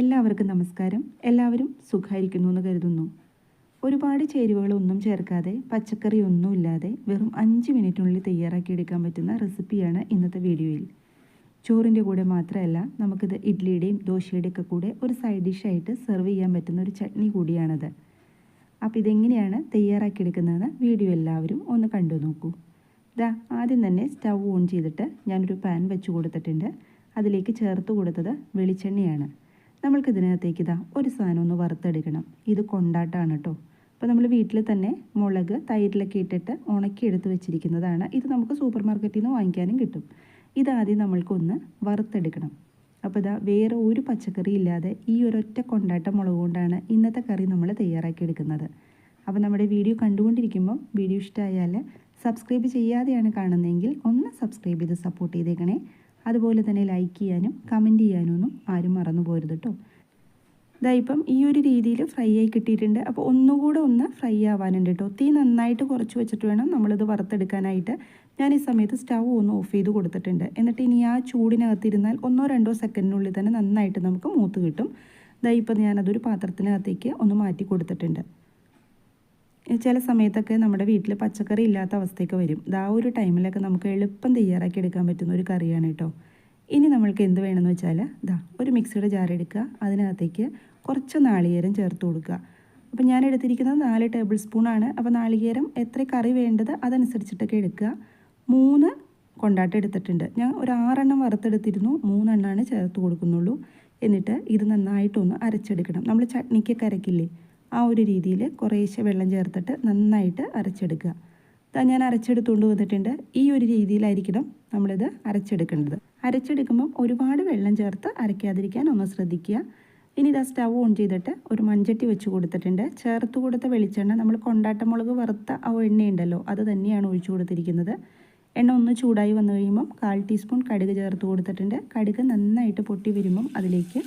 എല്ലാവർക്കും നമസ്കാരം. എല്ലാവരും സുഖമായിരിക്കുന്നു എന്ന് കരുതുന്നു. ഒരുപാട് ചേരുവകളൊന്നും ചേർക്കാതെ പച്ചക്കറി ഒന്നുമില്ലാതെ വെറും അഞ്ച് മിനിറ്റിനുള്ളിൽ തയ്യാറാക്കിയെടുക്കാൻ പറ്റുന്ന റെസിപ്പിയാണ് ഇന്നത്തെ വീഡിയോയിൽ. ചോറിന്റെ കൂടെ മാത്രമല്ല നമുക്കിത് ഇഡ്ലിയുടെയും ദോശയുടെയും ഒക്കെ കൂടെ ഒരു സൈഡ് ഡിഷായിട്ട് സെർവ് ചെയ്യാൻ പറ്റുന്ന ഒരു ചട്നി കൂടിയാണത്. അപ്പോൾ ഇതെങ്ങനെയാണ് തയ്യാറാക്കിയെടുക്കുന്നതെന്ന് വീഡിയോ എല്ലാവരും ഒന്ന് കണ്ടു നോക്കൂ. ഇതാ ആദ്യം തന്നെ സ്റ്റൗ ഓൺ ചെയ്തിട്ട് ഞാനൊരു പാൻ വെച്ച് കൊടുത്തിട്ടുണ്ട്. അതിലേക്ക് ചേർത്ത് കൊടുത്തത് വെളിച്ചെണ്ണയാണ്. നമ്മൾക്ക് ഇതിനകത്തേക്ക് ഇതാ ഒരു സാധനം ഒന്ന് വറുത്തെടുക്കണം. ഇത് കൊണ്ടാട്ടാണ് കേട്ടോ അപ്പോൾ നമ്മൾ വീട്ടിൽ തന്നെ മുളക് തൈരിലൊക്കെ ഇട്ടിട്ട് ഉണക്കി എടുത്ത് വെച്ചിരിക്കുന്നതാണ്. ഇത് നമുക്ക് സൂപ്പർ മാർക്കറ്റിൽ നിന്ന് വാങ്ങിക്കാനും കിട്ടും. ഇതാദ്യം നമ്മൾക്കൊന്ന് വറുത്തെടുക്കണം. അപ്പോൾ ഇതാ വേറെ ഒരു പച്ചക്കറി ഇല്ലാതെ ഈ ഒരൊറ്റ കൊണ്ടാട്ട മുളക് കൊണ്ടാണ് ഇന്നത്തെ കറി നമ്മൾ തയ്യാറാക്കിയെടുക്കുന്നത് അപ്പോൾ നമ്മുടെ വീഡിയോ കണ്ടുകൊണ്ടിരിക്കുമ്പോൾ വീഡിയോ ഇഷ്ടമായാൽ സബ്സ്ക്രൈബ് ചെയ്യാതെയാണ് കാണുന്നതെങ്കിൽ ഒന്ന് സബ്സ്ക്രൈബ് ചെയ്ത് സപ്പോർട്ട് ചെയ്തേക്കണേ. അതുപോലെ തന്നെ ലൈക്ക് ചെയ്യാനും കമന്റ് ചെയ്യാനും ഒന്നും ആരും മറന്നു പോരുത് കേട്ടോ ഇതാ ഇപ്പം ഈ ഒരു രീതിയിൽ ഫ്രൈ ആയി കിട്ടിയിട്ടുണ്ട്. അപ്പോൾ ഒന്നുകൂടെ ഒന്ന് ഫ്രൈ ആവാനുണ്ട് കേട്ടോ തീ നന്നായിട്ട് കുറച്ച് വെച്ചിട്ട് വേണം നമ്മളിത് വറുത്തെടുക്കാനായിട്ട്. ഞാൻ ഈ സമയത്ത് സ്റ്റവ് ഒന്ന് ഓഫ് ചെയ്ത് കൊടുത്തിട്ടുണ്ട്. എന്നിട്ട് ഇനി ആ ചൂടിനകത്തിരുന്നാൽ ഒന്നോ രണ്ടോ സെക്കൻഡിനുള്ളിൽ തന്നെ നന്നായിട്ട് നമുക്ക് മൂത്ത് കിട്ടും. ഇതാ ഇപ്പം ഞാനതൊരു പാത്രത്തിനകത്തേക്ക് ഒന്ന് മാറ്റി കൊടുത്തിട്ടുണ്ട്. ചില സമയത്തൊക്കെ നമ്മുടെ വീട്ടിൽ പച്ചക്കറി ഇല്ലാത്ത അവസ്ഥയൊക്കെ വരും. ആ ഒരു ടൈമിലൊക്കെ നമുക്ക് എളുപ്പം തയ്യാറാക്കി എടുക്കാൻ പറ്റുന്ന ഒരു കറിയാണ് കേട്ടോ. ഇനി നമ്മൾക്ക് എന്ത് വേണമെന്ന് വെച്ചാൽ ഇതാ ഒരു മിക്സിയുടെ ജാർ എടുക്കുക. അതിനകത്തേക്ക് കുറച്ച് നാളികേരം ചേർത്ത് കൊടുക്കുക. അപ്പോൾ ഞാൻ എടുത്തിരിക്കുന്നത് നാല് ടേബിൾ സ്പൂണാണ് അപ്പോൾ നാളികേരം എത്ര കറി വേണ്ടത് അതനുസരിച്ചിട്ടൊക്കെ എടുക്കുക. മൂന്ന് കൊണ്ടാട്ടം എടുത്തിട്ടുണ്ട്. ഞാൻ ഒരു ആറെണ്ണം വറുത്തെടുത്തിരുന്നു. മൂന്നെണ്ണമാണ് ചേർത്ത് കൊടുക്കുന്നുള്ളൂ. എന്നിട്ട് ഇത് നന്നായിട്ടൊന്ന് അരച്ചെടുക്കണം. നമ്മൾ ചട്നിക്കൊക്കെ അരക്കില്ലേ? ആ ഒരു രീതിയിൽ കുറേശ്ശെ വെള്ളം ചേർത്തിട്ട് നന്നായിട്ട് അരച്ചെടുക്കുക. ഇതാ ഞാൻ അരച്ചെടുത്തുകൊണ്ട് വന്നിട്ടുണ്ട്. ഈ ഒരു രീതിയിലായിരിക്കണം നമ്മളിത് അരച്ചെടുക്കേണ്ടത്. അരച്ചെടുക്കുമ്പം ഒരുപാട് വെള്ളം ചേർത്ത് അരയ്ക്കാതിരിക്കാൻ ഒന്ന് ശ്രദ്ധിക്കുക. ഇനി ഇതാ സ്റ്റവ് ഓൺ ചെയ്തിട്ട് ഒരു മൺചട്ടി വെച്ച് കൊടുത്തിട്ടുണ്ട്. ചേർത്ത് കൊടുത്ത വെളിച്ചെണ്ണ നമ്മൾ കൊണ്ടാട്ട മുളക് വറുത്ത ആ എണ്ണയുണ്ടല്ലോ അത് തന്നെയാണ് ഒഴിച്ചു കൊടുത്തിരിക്കുന്നത്. എണ്ണ ഒന്ന് ചൂടായി വന്നു കഴിയുമ്പം കാൽ ടീസ്പൂൺ കടുക് ചേർത്ത് കൊടുത്തിട്ടുണ്ട്. കടുക് നന്നായിട്ട് പൊട്ടി വരുമ്പം അതിലേക്ക്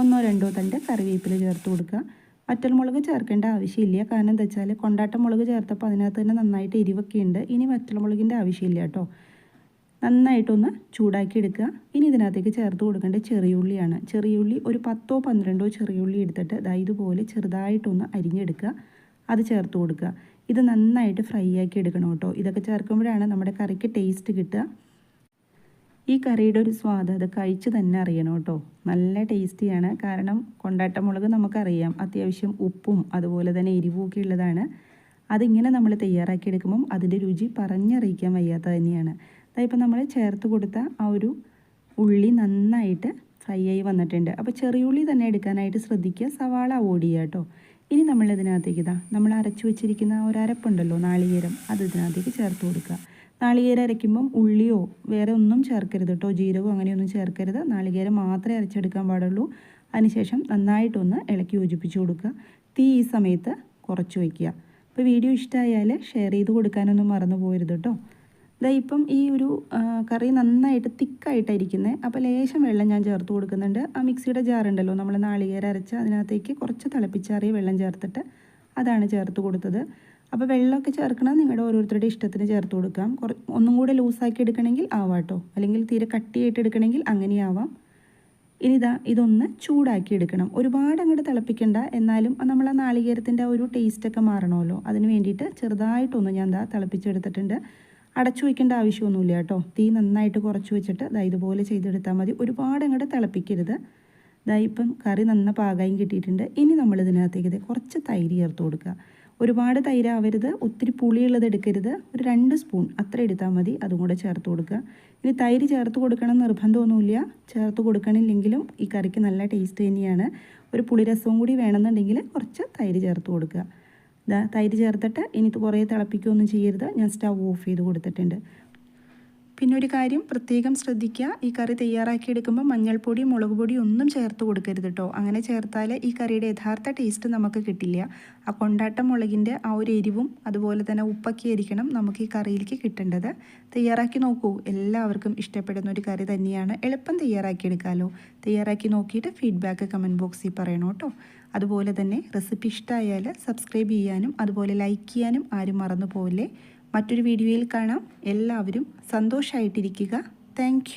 ഒന്നോ രണ്ടോ തണ്ട് കറിവേപ്പില ചേർത്ത് കൊടുക്കുക. വറ്റൽമുളക് ചേർക്കേണ്ട ആവശ്യമില്ല. കാരണം എന്താ വെച്ചാൽ കൊണ്ടാട്ട മുളക് ചേർത്തപ്പോൾ അതിനകത്ത് തന്നെ നന്നായിട്ട് എരിവൊക്കെ ഉണ്ട് ഇനി വറ്റൽമുളകിന്റെ ആവശ്യമില്ല കേട്ടോ. നന്നായിട്ടൊന്ന് ചൂടാക്കി എടുക്കുക ഇനി ഇതിനകത്തേക്ക് ചേർത്ത് കൊടുക്കേണ്ട ചെറിയുള്ളിയാണ്. ചെറിയുള്ളി ഒരു പത്തോ പന്ത്രണ്ടോ ചെറിയുള്ളി എടുത്തിട്ട് ഇതാ ഇതുപോലെ ചെറുതായിട്ടൊന്ന് അരിഞ്ഞെടുക്കുക. അത് ചേർത്ത് കൊടുക്കുക. ഇത് നന്നായിട്ട് ഫ്രൈ ആക്കി എടുക്കണം കേട്ടോ. ഇതൊക്കെ ചേർക്കുമ്പോഴാണ് നമ്മുടെ കറിക്ക് ടേസ്റ്റ് കിട്ടുക. ഈ കറിയുടെ ഒരു സ്വാദ് അത് കഴിച്ച് തന്നെ അറിയണം കേട്ടോ. നല്ല ടേസ്റ്റിയാണ് കാരണം കൊണ്ടാട്ടമുളക് നമുക്കറിയാം. അത്യാവശ്യം ഉപ്പും അതുപോലെ തന്നെ എരിവും ഒക്കെ ഉള്ളതാണ്. അതിങ്ങനെ നമ്മൾ തയ്യാറാക്കിയെടുക്കുമ്പം അതിന്റെ രുചി പറഞ്ഞറിയിക്കാൻ വയ്യാത്ത തന്നെയാണ്. അതായപ്പോൾ നമ്മൾ ചേർത്ത് കൊടുത്ത ആ ഒരു ഉള്ളി നന്നായിട്ട് ഫ്രൈ ആയി വന്നിട്ടുണ്ട്. അപ്പോൾ ചെറിയുള്ളി തന്നെ എടുക്കാനായിട്ട് ശ്രദ്ധിക്കുക. സവാള അവോയ്ഡ് ചെയ്യുക കേട്ടോ. ഇനി നമ്മൾ ഇതിനകത്തേക്ക് ഇതാ നമ്മൾ അരച്ചു വെച്ചിരിക്കുന്ന ഒരു അരപ്പുണ്ടല്ലോ നാളികേരം അത് ഇതിനകത്തേക്ക് ചേർത്ത് കൊടുക്കുക. നാളികേരം അരയ്ക്കുമ്പം ഉള്ളിയോ വേറെ ഒന്നും ചേർക്കരുത് കേട്ടോ ജീരകമോ അങ്ങനെയൊന്നും ചേർക്കരുത്. നാളികേരം മാത്രമേ അരച്ചെടുക്കാൻ പാടുള്ളൂ. അതിനുശേഷം നന്നായിട്ടൊന്ന് ഇളക്കി യോജിപ്പിച്ച് കൊടുക്കുക. തീ ഈ സമയത്ത് കുറച്ച് വയ്ക്കുക അപ്പോൾ വീഡിയോ ഇഷ്ടമായാൽ ഷെയർ ചെയ്ത് കൊടുക്കാനൊന്നും മറന്നു പോകരുത് കേട്ടോ ഇതാ ഇപ്പം ഈ ഒരു കറി നന്നായിട്ട് തിക്കായിട്ടായിരിക്കുന്നത് അപ്പോൾ ലേശം വെള്ളം ഞാൻ ചേർത്ത് കൊടുക്കുന്നുണ്ട്. ആ മിക്സിയുടെ ജാറുണ്ടല്ലോ നമ്മൾ നാളികേരം അരച്ച് അതിനകത്തേക്ക് കുറച്ച് തിളപ്പിച്ചാറിയ വെള്ളം ചേർത്തിട്ട് അതാണ് ചേർത്ത് കൊടുത്തത്. അപ്പോൾ വെള്ളമൊക്കെ ചേർക്കണം നിങ്ങളുടെ ഓരോരുത്തരുടെ ഇഷ്ടത്തിന് ചേർത്ത് കൊടുക്കാം. കുറ ഒന്നും കൂടെ ലൂസാക്കി എടുക്കണമെങ്കിൽ ആവാട്ടോ. അല്ലെങ്കിൽ തീരെ കട്ടിയായിട്ട് എടുക്കണമെങ്കിൽ അങ്ങനെയാവാം. ഇനി ഇതാ ഇതൊന്ന് ചൂടാക്കി എടുക്കണം. ഒരുപാട് അങ്ങോട്ട് തിളപ്പിക്കണ്ട. എന്നാലും നമ്മൾ ആ നാളികേരത്തിന്റെ ഒരു ടേസ്റ്റൊക്കെ മാറണമല്ലോ. അതിന് വേണ്ടിയിട്ട് ചെറുതായിട്ടൊന്ന് ഞാൻ എന്താ തിളപ്പിച്ചെടുത്തിട്ടുണ്ട്. അടച്ചു വയ്ക്കേണ്ട ആവശ്യമൊന്നുമില്ല കേട്ടോ. തീ നന്നായിട്ട് കുറച്ച് വെച്ചിട്ട് ദാ ഇതുപോലെ ചെയ്തെടുത്താൽ മതി. ഒരുപാട് അങ്ങോട്ട് തിളപ്പിക്കരുത്. ദാ ഇപ്പം കറി നന്ന പാകായും കിട്ടിയിട്ടുണ്ട്. ഇനി നമ്മൾ ഇതിനകത്തേക്ക് കുറച്ച് തൈര് ചേർത്ത് കൊടുക്കുക. ഒരുപാട് തൈരാവരുത് ഒത്തിരി പുളിയുള്ളത് എടുക്കരുത്. ഒരു രണ്ട് സ്പൂൺ അത്ര എടുത്താൽ മതി അതും കൂടെ ചേർത്ത് കൊടുക്കുക. ഇനി തൈര് ചേർത്ത് കൊടുക്കണം നിർബന്ധമൊന്നുമില്ല. ചേർത്ത് കൊടുക്കണില്ലെങ്കിലും ഈ കറിക്ക് നല്ല ടേസ്റ്റ് തന്നെയാണ്. ഒരു പുളിരസവും കൂടി വേണമെന്നുണ്ടെങ്കിൽ കുറച്ച് തൈര് ചേർത്ത് കൊടുക്കുക. തൈര് ചേർത്തിട്ട് ഇനി കുറേ തിളപ്പിക്കുകയൊന്നും ചെയ്യരുത്. ഞാൻ സ്റ്റൗ ഓഫ് ചെയ്ത് കൊടുത്തിട്ടുണ്ട്. പിന്നെ ഒരു കാര്യം പ്രത്യേകം ശ്രദ്ധിക്കുക. ഈ കറി തയ്യാറാക്കി എടുക്കുമ്പോൾ മഞ്ഞൾപ്പൊടി മുളക് പൊടി ഒന്നും ചേർത്ത് കൊടുക്കരുത് കേട്ടോ അങ്ങനെ ചേർത്താൽ ഈ കറിയുടെ യഥാർത്ഥ ടേസ്റ്റ് നമുക്ക് കിട്ടില്ല. ആ കൊണ്ടാട്ട മുളകിന്റെ ആ ഒരു എരിവും അതുപോലെ തന്നെ ഉപ്പൊക്കെ ആയിരിക്കണം നമുക്ക് ഈ കറിയിലേക്ക് കിട്ടേണ്ടത്. തയ്യാറാക്കി നോക്കൂ. എല്ലാവർക്കും ഇഷ്ടപ്പെടുന്ന ഒരു കറി തന്നെയാണ്. എളുപ്പം തയ്യാറാക്കി തയ്യാറാക്കിയെടുക്കാമല്ലോ തയ്യാറാക്കി നോക്കിയിട്ട് ഫീഡ്ബാക്ക് കമന്റ് ബോക്സിൽ പറയണം കേട്ടോ അതുപോലെ തന്നെ റെസിപ്പി ഇഷ്ടമായാൽ സബ്സ്ക്രൈബ് ചെയ്യാനും അതുപോലെ ലൈക്ക് ചെയ്യാനും ആരും മറന്നു പോവില്ലേ. മറ്റൊരു വീഡിയോയിൽ കാണാം. എല്ലാവരും സന്തോഷമായിട്ടിരിക്കുക താങ്ക്